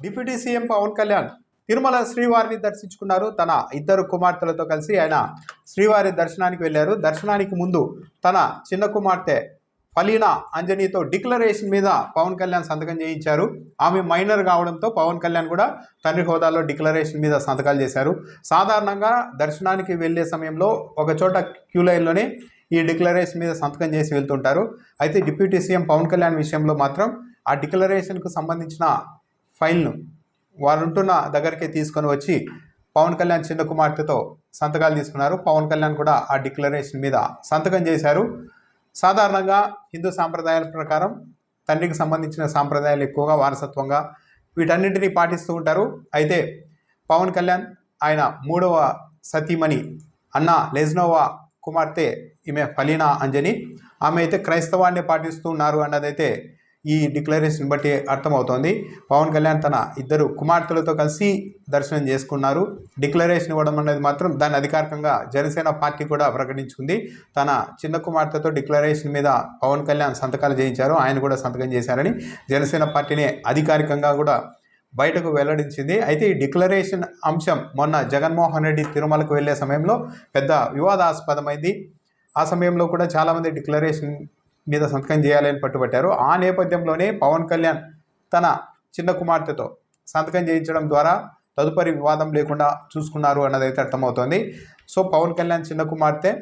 Deputy CM Pawan Kalyan Tirumala శ్రీవారిని దర్శించుకున్నారు. తన ఇద్దరు కుమార్తెలతో కలిసి ఆయన శ్రీవారి దర్శనానికి వెళ్ళారు. దర్శనానికి ముందు తన చిన్న కుమార్తె ఫలీనా అంజనీతో డిక్లరేషన్ మీద పవన్ కళ్యాణ్ సంతకం చేయించారు. ఆమె మైనర్ కావడంతో పవన్ కళ్యాణ్ కూడా తండ్రి హోదాలో డిక్లరేషన్ మీద సంతకాలు చేశారు. సాధారణంగా దర్శనానికి వెళ్ళే సమయంలో ఒక చోట క్యూ లైన్లోనే ఈ డిక్లరేషన్ మీద సంతకం చేసి వెళ్తుంటారు. అయితే డిప్యూటీ సీఎం పవన్ కళ్యాణ్ విషయంలో మాత్రం ఆ డిక్లరేషన్కు సంబంధించిన ఫైల్ను వారు ఉంటున్న దగ్గరికి తీసుకొని వచ్చి పవన్ కళ్యాణ్ చిన్న కుమార్తెతో సంతకాలు తీసుకున్నారు. పవన్ కళ్యాణ్ కూడా ఆ డిక్లరేషన్ మీద సంతకం చేశారు. సాధారణంగా హిందూ సాంప్రదాయాల ప్రకారం తండ్రికి సంబంధించిన సాంప్రదాయాలు ఎక్కువగా వారసత్వంగా వీటన్నింటినీ పాటిస్తూ ఉంటారు. అయితే పవన్ కళ్యాణ్ ఆయన మూడవ సతీమణి అన్న లెజ్నోవా కుమార్తె ఈమె ఫలీనా అంజని. ఆమె అయితే క్రైస్తవాన్ని పాటిస్తూ ఉన్నారు అన్నదైతే ఈ డిక్లరేషన్ బట్టి అర్థమవుతోంది. పవన్ కళ్యాణ్ తన ఇద్దరు కుమార్తెలతో కలిసి దర్శనం చేసుకున్నారు. డిక్లరేషన్ ఇవ్వడం అనేది మాత్రం దాన్ని అధికారికంగా జనసేన పార్టీ కూడా ప్రకటించుకుంది. తన చిన్న కుమార్తెతో డిక్లరేషన్ మీద పవన్ కళ్యాణ్ సంతకాలు చేయించారు. ఆయన కూడా సంతకం చేశారని జనసేన పార్టీని అధికారికంగా కూడా బయటకు వెల్లడించింది. అయితే ఈ డిక్లరేషన్ అంశం మొన్న జగన్మోహన్ రెడ్డి తిరుమలకు వెళ్ళే సమయంలో పెద్ద వివాదాస్పదమైంది. ఆ సమయంలో కూడా చాలామంది డిక్లరేషన్ మీద సంతకం చేయాలని పట్టుబట్టారు. ఆ నేపథ్యంలోనే పవన్ కళ్యాణ్ తన చిన్న కుమార్తెతో సంతకం చేయించడం ద్వారా తదుపరి వివాదం లేకుండా చూసుకున్నారు అన్నదైతే అర్థమవుతోంది. సో పవన్ కళ్యాణ్ చిన్న కుమార్తె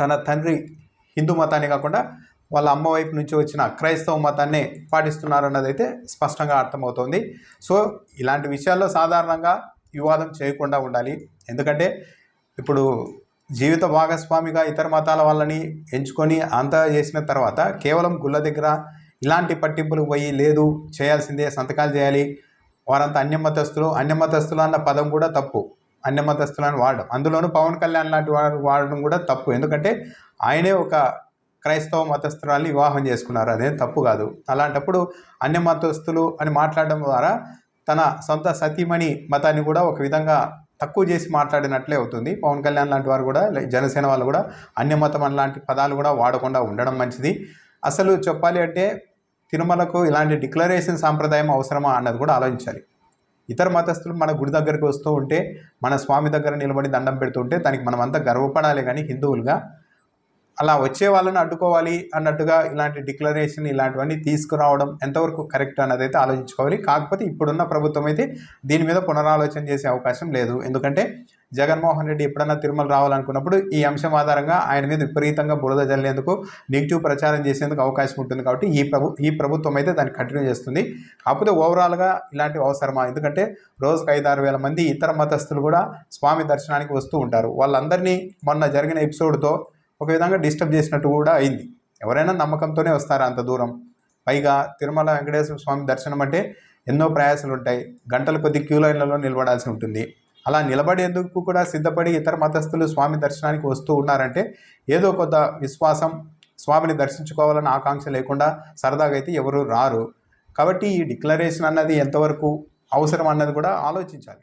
తన తండ్రి హిందూ మతాన్ని కాకుండా వాళ్ళ అమ్మ వైపు నుంచి వచ్చిన క్రైస్తవ మతాన్ని పాటిస్తున్నారు అన్నదైతే స్పష్టంగా అర్థమవుతోంది. సో ఇలాంటి విషయాల్లో సాధారణంగా వివాదం చేయకుండా ఉండాలి. ఎందుకంటే ఇప్పుడు జీవిత భాగస్వామిగా ఇతర మతాల వాళ్ళని ఎంచుకొని అంతా చేసిన తర్వాత కేవలం గుళ్ళ దగ్గర ఇలాంటి పట్టింపులకు పోయి లేదు చేయాల్సిందే సంతకాలు చేయాలి వారంతా అన్యమతస్తులు అన్యమతస్తులు అన్న పదం కూడా తప్పు. అన్యమతస్తులను వాడడం. అందులోనూ పవన్ కళ్యాణ్ లాంటి వాడు వాడడం కూడా తప్పు. ఎందుకంటే ఆయనే ఒక క్రైస్తవ మతస్థురాల్ని వివాహం చేసుకున్నారు. అదేం తప్పు కాదు. అలాంటప్పుడు అన్య మతస్థులు అని మాట్లాడడం ద్వారా తన సొంత సతీమణి మతాన్ని కూడా ఒక విధంగా తక్కువ చేసి మాట్లాడినట్లే అవుతుంది. పవన్ కళ్యాణ్ లాంటి వారు కూడా జనసేన వాళ్ళు కూడా అన్యమతం లాంటి పదాలు కూడా వాడకుండా ఉండడం మంచిది. అసలు చెప్పాలి అంటే తిరుమలకు ఇలాంటి డిక్లరేషన్ సాంప్రదాయం అవసరమా అన్నది కూడా ఆలోచించాలి. ఇతర మతస్థులు మన గుడి దగ్గరికి వస్తూ ఉంటే మన స్వామి దగ్గర నిలబడి దండం పెడుతుంటే దానికి మనం గర్వపడాలి కానీ హిందువులుగా అలా వచ్చే వాళ్ళని అడ్డుకోవాలి అన్నట్టుగా ఇలాంటి డిక్లరేషన్ ఇలాంటివన్నీ తీసుకురావడం ఎంతవరకు కరెక్ట్ అన్నది అయితే ఆలోచించుకోవాలి. కాకపోతే ఇప్పుడున్న ప్రభుత్వం అయితే దీని మీద పునరాలోచన చేసే అవకాశం లేదు. ఎందుకంటే జగన్మోహన్ రెడ్డి ఎప్పుడన్నా తిరుమల రావాలనుకున్నప్పుడు ఈ అంశం ఆధారంగా ఆయన మీద విపరీతంగా బురద జల్లేందుకు నెగిటివ్ ప్రచారం చేసేందుకు అవకాశం ఉంటుంది కాబట్టి ఈ ప్రభు ఈ ప్రభుత్వం అయితే దాన్ని కంటిన్యూ చేస్తుంది. కాకపోతే ఓవరాల్గా ఇలాంటివి అవసరమా? ఎందుకంటే రోజుకు ఐదారు వేల మంది ఇతర మతస్థులు కూడా స్వామి దర్శనానికి వస్తూ ఉంటారు. వాళ్ళందరినీ మొన్న జరిగిన ఎపిసోడ్తో ఒక విధంగా డిస్టర్బ్ చేసినట్టు కూడా అయింది. ఎవరైనా నమ్మకంతోనే వస్తారా అంత దూరం? పైగా తిరుమల వెంకటేశ్వర స్వామి దర్శనం అంటే ఎన్నో ప్రయాసాలు ఉంటాయి. గంటల కొద్ది క్యూ లైన్లలో నిలబడాల్సి ఉంటుంది. అలా నిలబడేందుకు కూడా సిద్ధపడి ఇతర మతస్థులు స్వామి దర్శనానికి వస్తూ ఉన్నారంటే ఏదో కొంత విశ్వాసం స్వామిని దర్శించుకోవాలన్న ఆకాంక్ష లేకుండా సరదాగా అయితే ఎవరు రారు. కాబట్టి ఈ డిక్లరేషన్ అన్నది ఎంతవరకు అవసరం అన్నది కూడా ఆలోచించాలి.